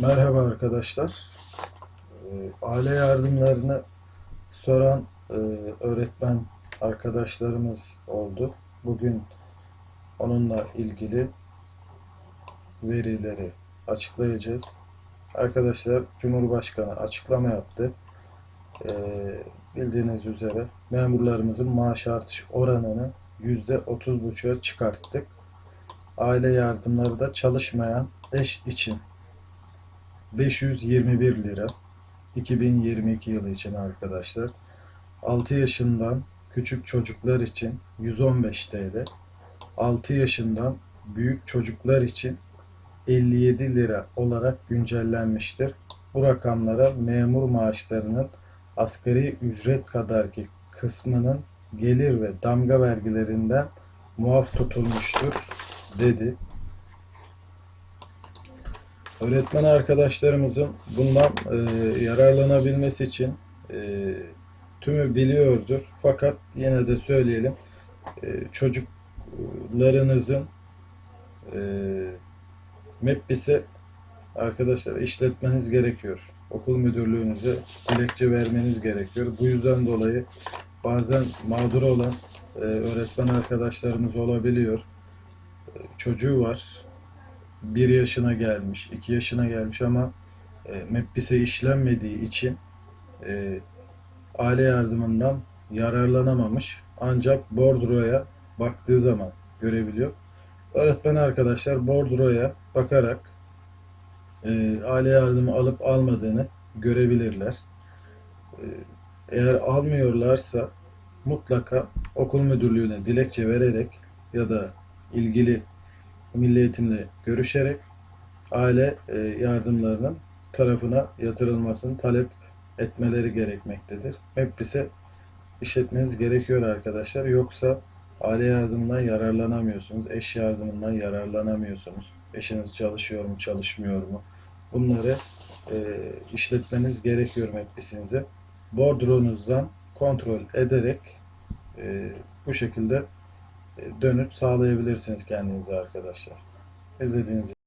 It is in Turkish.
Merhaba arkadaşlar. Ee, Aile yardımlarını soran e, öğretmen arkadaşlarımız oldu. Bugün onunla ilgili verileri açıklayacağız. Arkadaşlar Cumhurbaşkanı açıklama yaptı. Ee, bildiğiniz üzere memurlarımızın maaş artış oranını %30,5'a çıkarttık. Aile yardımları da çalışmayan eş için 521 lira 2022 yılı için arkadaşlar. 6 yaşından küçük çocuklar için 115 TL. 6 yaşından büyük çocuklar için 57 lira olarak güncellenmiştir. Bu rakamlara memur maaşlarının asgari ücret kadarki kısmının gelir ve damga vergilerinden muaf tutulmuştur dedi. Öğretmen arkadaşlarımızın bundan e, yararlanabilmesi için e, tümü biliyordur. Fakat yine de söyleyelim. E, çocuklarınızın e, MEPBİS'e arkadaşlar işletmeniz gerekiyor. Okul müdürlüğünüze dilekçe vermeniz gerekiyor. Bu yüzden dolayı bazen mağdur olan e, öğretmen arkadaşlarımız olabiliyor. E, çocuğu var. 1 yaşına gelmiş, 2 yaşına gelmiş ama e, MEPBİS'e işlenmediği için e, aile yardımından yararlanamamış. Ancak bordroya baktığı zaman görebiliyor. Öğretmen arkadaşlar bordroya bakarak e, aile yardımı alıp almadığını görebilirler. E, eğer almıyorlarsa mutlaka okul müdürlüğüne dilekçe vererek ya da ilgili Milli Eğitimle görüşerek aile e, yardımlarının tarafına yatırılmasını talep etmeleri gerekmektedir. MEPBİS'e işletmeniz gerekiyor arkadaşlar. Yoksa aile yardımından yararlanamıyorsunuz. Eş yardımından yararlanamıyorsunuz. Eşiniz çalışıyor mu, çalışmıyor mu? Bunları e, işletmeniz gerekiyor MEPBİS'inize. Bordronuzdan kontrol ederek e, bu şekilde dönüt sağlayabilirsiniz kendinize arkadaşlar. İzlediğiniz